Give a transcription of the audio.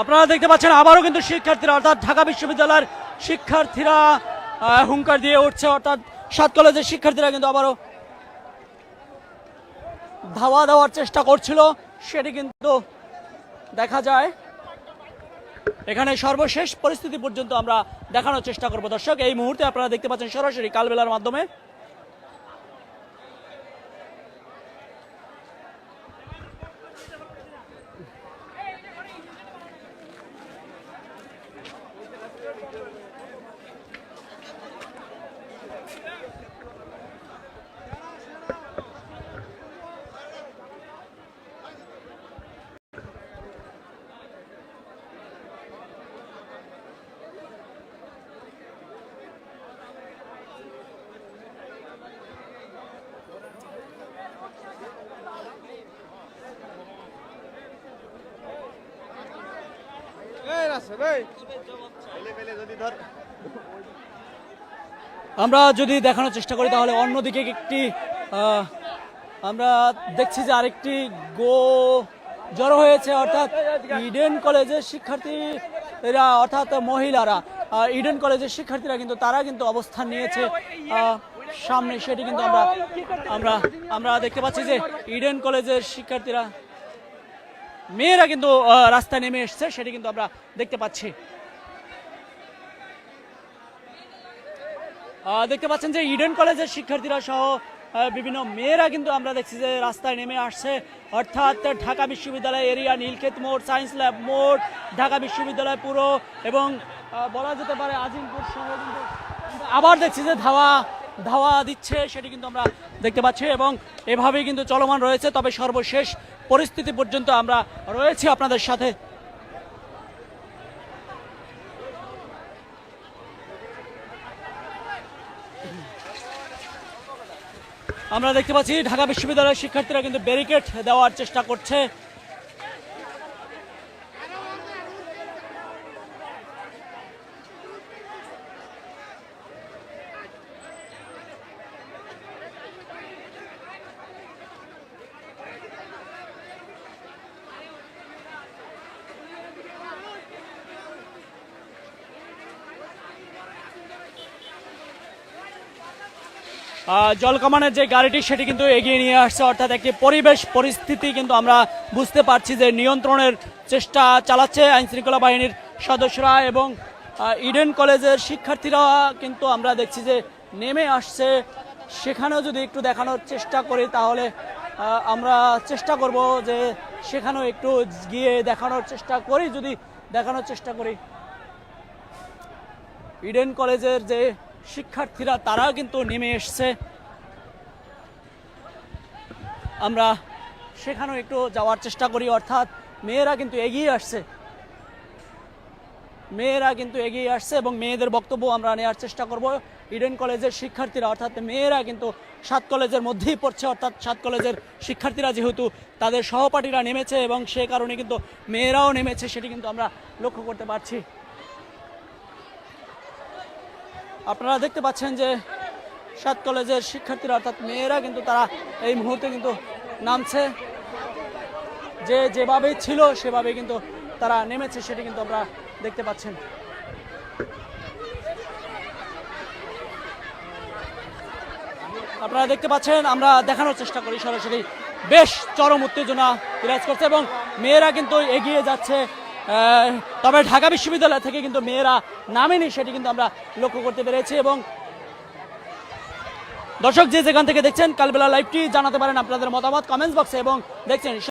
আপনারা দেখতে পাচ্ছেন, আবারও কিন্তু শিক্ষার্থীরা, অর্থাৎ ঢাকা বিশ্ববিদ্যালয়ের শিক্ষার্থীরা হুঙ্কার দিয়ে উঠছে, অর্থাৎ সাত কলেজের শিক্ষার্থীরা কিন্তু আবারও ধাওয়া দেওয়ার চেষ্টা করছিল। সেটি কিন্তু দেখা যায়। এখানে সর্বশেষ পরিস্থিতি পর্যন্ত আমরা দেখানোর চেষ্টা করব। দর্শক, এই মুহূর্তে আপনারা দেখতে পাচ্ছেন সরাসরি কালবেলার মাধ্যমে আমরা যদি দেখানোর চেষ্টা করি, তাহলে অন্যদিকে একটি আমরা দেখছি যে আরেকটি গো জড়ো হয়েছে, অর্থাৎ ইডেন কলেজের শিক্ষার্থীরা, অর্থাৎ মহিলারা ইডেন কলেজের শিক্ষার্থীরা কিন্তু, তারা কিন্তু অবস্থান নিয়েছে সামনে। সেটি কিন্তু আমরা আমরা আমরা দেখতে পাচ্ছি যে ইডেন কলেজের শিক্ষার্থীরা মেয়েরা কিন্তু রাস্তায় নেমে এসছে, সেটি কিন্তু আমরা দেখতে পাচ্ছি। দেখতে পাচ্ছেন যে ইডেন কলেজের শিক্ষার্থীরা সহ বিভিন্ন মেয়েরা কিন্তু আমরা দেখছি যে রাস্তায় নেমে আসছে। অর্থাৎ ঢাকা বিশ্ববিদ্যালয় এরিয়া, নীলক্ষেত মোড়, সায়েন্স ল্যাব মোড়, ঢাকা বিশ্ববিদ্যালয় পুরো এবং বলা যেতে পারে আজিমপুর সহ কিন্তু আবার দেখছি যে ধাওয়া ধাওয়া দিচ্ছে, সেটি কিন্তু আমরা দেখতে পাচ্ছি এবং এভাবেই কিন্তু চলমান রয়েছে। তবে সর্বশেষ পরিস্থিতি পর্যন্ত আমরা রয়েছি আপনাদের সাথে। আমরা দেখতে পাচ্ছি ঢাকা বিশ্ববিদ্যালয়ের শিক্ষার্থীরা কিন্তু ব্যারিকেড দেওয়ার চেষ্টা করছে। জলকামানের যে গাড়িটি সেটি কিন্তু এগিয়ে নিয়ে আসছে, অর্থাৎ একটি পরিবেশ পরিস্থিতি কিন্তু আমরা বুঝতে পারছি যে নিয়ন্ত্রণের চেষ্টা চালাচ্ছে আইন শৃঙ্খলা বাহিনীর সদস্যরা এবং ইডেন কলেজের শিক্ষার্থীরা কিন্তু আমরা দেখছি যে নেমে আসছে। সেখানেও যদি একটু দেখানোর চেষ্টা করি তাহলে আমরা চেষ্টা করব যে সেখানেও একটু গিয়ে দেখানোর চেষ্টা করি, যদি দেখানোর চেষ্টা করি। ইডেন কলেজের যে শিক্ষার্থীরা তারা কিন্তু নেমে এসছে। আমরা সেখানেও একটু যাওয়ার চেষ্টা করি, অর্থাৎ মেয়েরা কিন্তু এগিয়ে আসছে। মেয়েরা কিন্তু এগিয়ে আসছে এবং মেয়েদের বক্তব্য আমরা নেওয়ার চেষ্টা করব। ইডেন কলেজের শিক্ষার্থীরা, অর্থাৎ মেয়েরা কিন্তু সাত কলেজের মধ্যেই পড়ছে, অর্থাৎ সাত কলেজের শিক্ষার্থীরা যেহেতু তাদের সহপাঠীরা নেমেছে এবং সে কারণে কিন্তু মেয়েরাও নেমেছে, সেটি কিন্তু আমরা লক্ষ্য করতে পারছি। আপনারা দেখতে পাচ্ছেন যে সাত কলেজের শিক্ষার্থীরা, অর্থাৎ মেয়েরা কিন্তু তারা এই মুহূর্তে কিন্তু নামছে। যে যেভাবে ছিল সেভাবে কিন্তু তারা নেমেছে, সেটি কিন্তু আমরা দেখতে পাচ্ছেন। আপনারা দেখতে পাচ্ছেন, আমরা দেখানোর চেষ্টা করি সরাসরি। বেশ চরম উত্তেজনা বিরাজ করছে এবং মেয়েরা কিন্তু এগিয়ে যাচ্ছে তবে ঢাকা বিশ্ববিদ্যালয় থেকে কিন্তু মেয়েরা নামেনি, সেটি কিন্তু আমরা লক্ষ্য করতে পেরেছি এবং দর্শক যে যেখান থেকে দেখছেন, কালবেলা লাইভটি জানাতে পারেন আপনাদের মতামত কমেন্টস বক্সে এবং দেখছেন